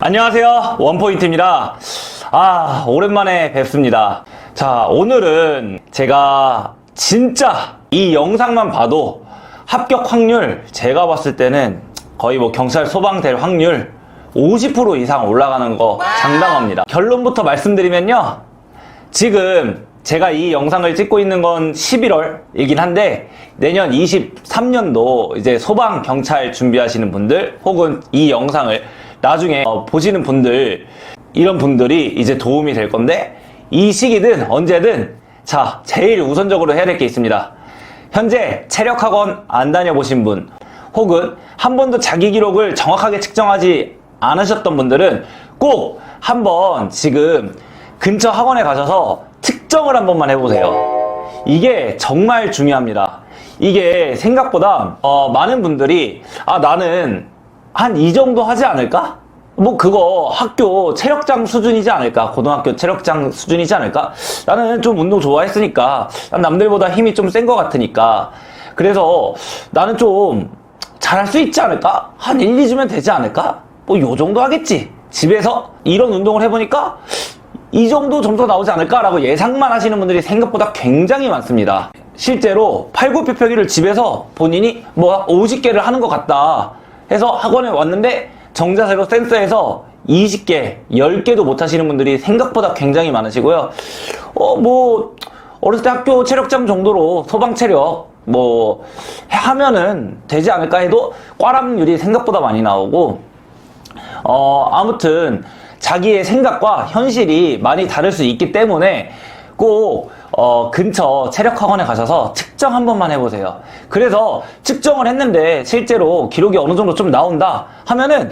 안녕하세요. 원포인트입니다. 아, 오랜만에 뵙습니다. 자, 오늘은 제가 진짜 이 영상만 봐도 합격 확률, 제가 봤을 때는 거의 뭐 경찰 소방 될 확률 50% 이상 올라가는 거 장담합니다. 결론부터 말씀드리면요. 지금 제가 이 영상을 찍고 있는 건 11월이긴 한데 내년 23년도 이제 소방 경찰 준비하시는 분들 혹은 이 영상을 나중에 어, 보시는 분들 이런 분들이 이제 도움이 될 건데 이 시기든 언제든 자 제일 우선적으로 해야 될 게 있습니다. 현재 체력학원 안 다녀보신 분 혹은 한 번도 자기 기록을 정확하게 측정하지 않으셨던 분들은 꼭 한번 지금 근처 학원에 가셔서 측정을 한 번만 해보세요. 이게 정말 중요합니다. 이게 생각보다 어, 많은 분들이 아 나는 한 이 정도 하지 않을까? 뭐 그거 학교 체력장 수준이지 않을까? 고등학교 체력장 수준이지 않을까? 나는 좀 운동 좋아했으니까 난 남들보다 힘이 좀 센 것 같으니까 그래서 나는 좀 잘할 수 있지 않을까? 한 1, 2주면 되지 않을까? 뭐 요 정도 하겠지. 집에서 이런 운동을 해보니까 이 정도 점수가 나오지 않을까라고 예상만 하시는 분들이 생각보다 굉장히 많습니다. 실제로 팔굽혀펴기를 집에서 본인이 뭐 50개를 하는 것 같다 해서 학원에 왔는데 정자세로 센서에서 20개, 10개도 못 하시는 분들이 생각보다 굉장히 많으시고요. 어, 뭐, 어렸을 때 학교 체력장 정도로 소방 체력, 뭐, 하면은 되지 않을까 해도 꽈람률이 생각보다 많이 나오고, 어, 아무튼 자기의 생각과 현실이 많이 다를 수 있기 때문에 꼭 어, 근처 체력학원에 가셔서 측정 한 번만 해보세요. 그래서 측정을 했는데 실제로 기록이 어느 정도 좀 나온다 하면은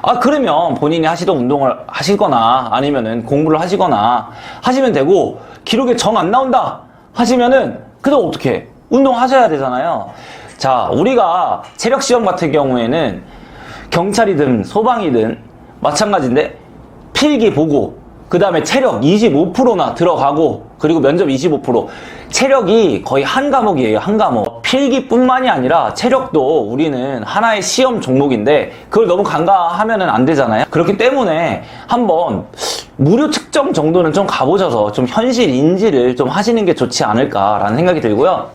아 그러면 본인이 하시던 운동을 하시거나 아니면은 공부를 하시거나 하시면 되고 기록에 정안 나온다 하시면은 그럼 어떻게 해? 운동하셔야 되잖아요. 자 우리가 체력 시험 같은 경우에는 경찰이든 소방이든 마찬가지인데 필기 보고 그 다음에 체력 25%나 들어가고 그리고 면접 25% 체력이 거의 한 과목이에요 한 과목. 필기뿐만이 아니라 체력도 우리는 하나의 시험 종목인데 그걸 너무 간과하면 안 되잖아요. 그렇기 때문에 한번 무료 측정 정도는 좀 가보셔서 좀 현실 인지를 좀 하시는 게 좋지 않을까라는 생각이 들고요.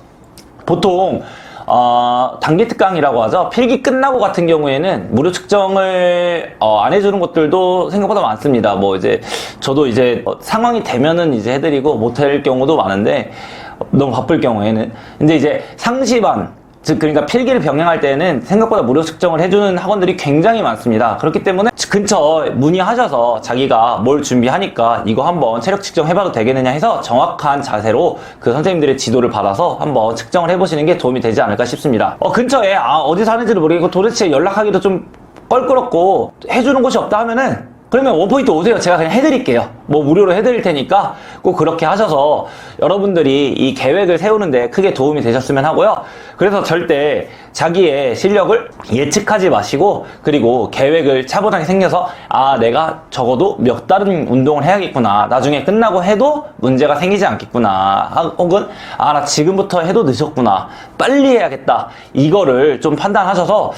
보통 어, 단기 특강이라고 하죠. 필기 끝나고 같은 경우에는 무료 측정을 어, 안 해주는 것들도 생각보다 많습니다. 뭐 이제 저도 이제 어, 상황이 되면은 이제 해드리고 못할 경우도 많은데 어, 너무 바쁠 경우에는 근데 이제 상시반 즉 그러니까 필기를 병행할 때는 생각보다 무료 측정을 해주는 학원들이 굉장히 많습니다. 그렇기 때문에 근처 문의하셔서 자기가 뭘 준비하니까 이거 한번 체력 측정 해봐도 되겠느냐 해서 정확한 자세로 그 선생님들의 지도를 받아서 한번 측정을 해보시는 게 도움이 되지 않을까 싶습니다. 어, 근처에 아, 어디서 하는지를 모르겠고 도대체 연락하기도 좀 껄끄럽고 해주는 곳이 없다 하면은 그러면 원포인트 오세요. 제가 그냥 해드릴게요. 뭐 무료로 해드릴 테니까 꼭 그렇게 하셔서 여러분들이 이 계획을 세우는데 크게 도움이 되셨으면 하고요. 그래서 절대 자기의 실력을 예측하지 마시고 그리고 계획을 차분하게 생겨서 아 내가 적어도 몇 달은 운동을 해야겠구나. 나중에 끝나고 해도 문제가 생기지 않겠구나. 아, 혹은 아 나 지금부터 해도 늦었구나. 빨리 해야겠다. 이거를 좀 판단하셔서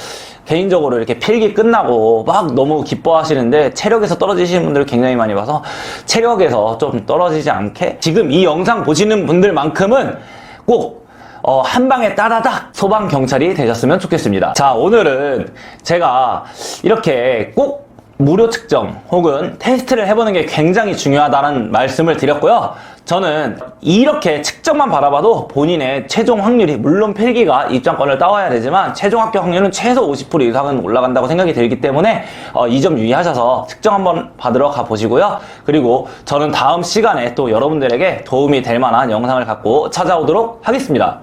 개인적으로 이렇게 필기 끝나고 막 너무 기뻐하시는데 체력에서 떨어지시는 분들을 굉장히 많이 봐서 체력에서 좀 떨어지지 않게 지금 이 영상 보시는 분들만큼은 꼭 어, 한 방에 따다닥 소방 경찰이 되셨으면 좋겠습니다. 자, 오늘은 제가 이렇게 꼭 무료 측정 혹은 테스트를 해보는 게 굉장히 중요하다는 말씀을 드렸고요. 저는 이렇게 측정만 바라봐도 본인의 최종 확률이 물론 필기가 입장권을 따와야 되지만 최종 합격 확률은 최소 50% 이상은 올라간다고 생각이 들기 때문에 어, 이 점 유의하셔서 측정 한번 받으러 가 보시고요. 그리고 저는 다음 시간에 또 여러분들에게 도움이 될 만한 영상을 갖고 찾아오도록 하겠습니다.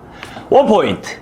원포인트